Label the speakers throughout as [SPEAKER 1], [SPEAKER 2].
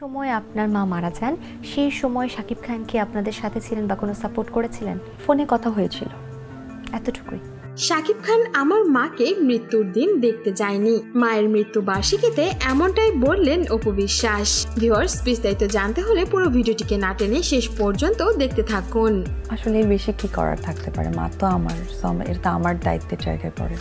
[SPEAKER 1] সময় আপনার মা মারা যান সেই সময় শাকিব খান কি আপনাদের সাথে ছিলেন বা কোনো সাপোর্ট করেছিলেন? ফোনে কথা হয়েছিল। এতটুকুই।
[SPEAKER 2] শাকিব খান আমার মাকে মৃত্যুর দিন দেখতে যায়নি। মায়ের মৃত্যু বার্ষিকীতে এমনটাই বললেন অপু বিশ্বাস। ভিউয়ার্স বিস্তারিত জানতে হলে পুরো ভিডিওটিকে না টেনে শেষ পর্যন্ত দেখতে থাকুন।
[SPEAKER 3] আসলে এর বেশি কি করার থাকতে পারে? মা তো আমার এটা তো আমার দায়িত্বের জায়গায় পড়ে।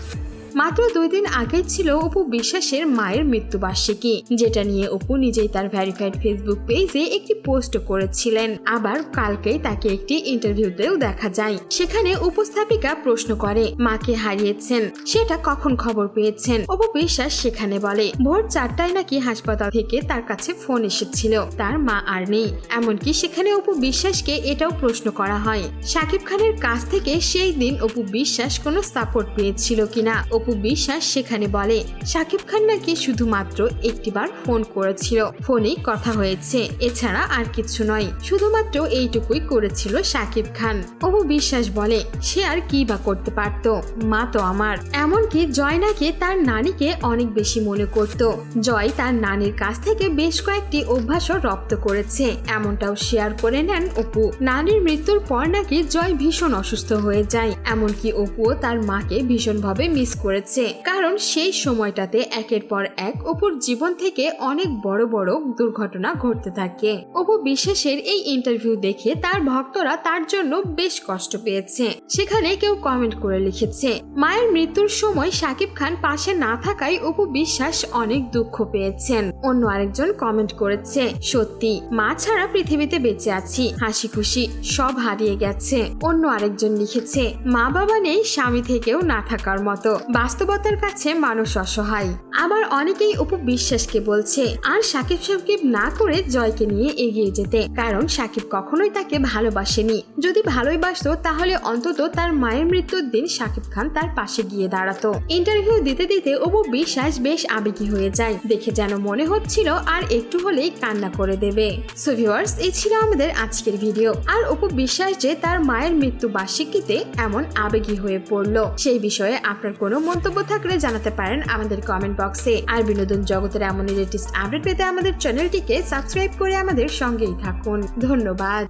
[SPEAKER 2] মাত্র দুই দিন আগেই ছিল অপু বিশ্বাসের মায়ের মৃত্যুবার্ষিকী, যেটা নিয়ে অপু নিজেই তার ভ্যারিফাইড ফেসবুক পেজে একটি পোস্ট করেছিলেন। আবার কালকেই তাকে একটি ইন্টারভিউতেও দেখা যায়। সেখানে উপস্থাপিকা প্রশ্ন করে, মাকে হারিয়েছেন, সেটা কখন খবর পেয়েছেন? অপু বিশ্বাস সেখানে বলে, ভোর চারটায় নাকি হাসপাতাল থেকে তার কাছে ফোন এসেছিল, তার মা আর নেই। এমনকি সেখানে অপু বিশ্বাসকে এটাও প্রশ্ন করা হয়, শাকিব খানের কাছ থেকে সেই দিন অপু বিশ্বাস কোনো সাপোর্ট পেয়েছিল কিনা? অপু বিশ্বাস সেখানে বলে শাকিব খান নাকি শুধুমাত্র একটিবার ফোন করেছিল। ফোনেই কথা হয়েছে। এছাড়া আর কিছু নয়। শুধুমাত্র এইটুকুই করেছিল শাকিব খান। অপু বিশ্বাস বলে, সে আর কি বা করতে পারত? মা তো আমার। এমনকি জয় নাকি তার নানিকে অনেক বেশি মনে করত। জয় তার নানির কাছ থেকে বেশ কয়েকটি অভ্যাসও রপ্ত করেছে। এমনটাও শেয়ার করে নেন অপু। নানির মৃত্যুর পর নাকি জয় ভীষণ অসুস্থ হয়ে যায়। এমনকি অপুও তার মাকে ভীষণভাবে মিস করেছে। কারণ সেই সময়টাতে একের পর এক অপুর জীবন থেকে অনেক বড় বড় দুর্ঘটনা ঘটতে থাকে। অপু বিশ্বাসের এই ইন্টারভিউ দেখে তার ভক্তরা তার জন্য বেশ কষ্ট পেয়েছে। সেখানে কেউ কমেন্ট করে লিখেছে, মায়ের মৃত্যুর সময় সাকিব খান পাশে না থাকায় অপু বিশ্বাস অনেক দুঃখ পেয়েছেন। অন্য আরেকজন কমেন্ট করেছে, সত্যি, মা ছাড়া পৃথিবীতে বেঁচে আছি হাসি খুশি সব হারিয়ে গেছে। অন্য আরেকজন লিখেছে, মা বাবা নেই, স্বামী থেকেও না থাকার মতো। বাস্তবতার কাছে মানুষ অসহায়। আবার অনেকেই অপু বিশ্বাসকে বলছে, আর সাকিব সাকিব না করে জয়কে নিয়ে এগিয়ে যেতে। কারণ সাকিব কখনোই তাকে ভালোবাসেনি। যদি ভালোই বাসতো, তাহলে অন্তত তার মায়ের মৃত্যুর দিন সাকিব খান তার পাশে গিয়ে দাঁড়াতো। ইন্টারভিউ দিতে দিতে অপু বিশ্বাস বেশ আবেগী হয়ে যায়। দেখে যেন মনে হচ্ছিল, আর একটু হলেই কান্না করে দেবে। সো ভিউয়ার্স এই ছিল আমাদের আজকের ভিডিও। আর অপু বিশ্বাস যে তার মায়ের মৃত্যু বার্ষিকীতে এমন আবেগী হয়ে পড়ল, সেই বিষয়ে আপনার কোনো মন্তব্য থাকলে জানাতে পারেন আমাদের কমেন্ট বক্সে আর বিনোদন জগতের এমন লেটেস্ট আপডেট পেতে আমাদের চ্যানেলটিকে সাবস্ক্রাইব করে আমাদের সঙ্গেই থাকুন। ধন্যবাদ।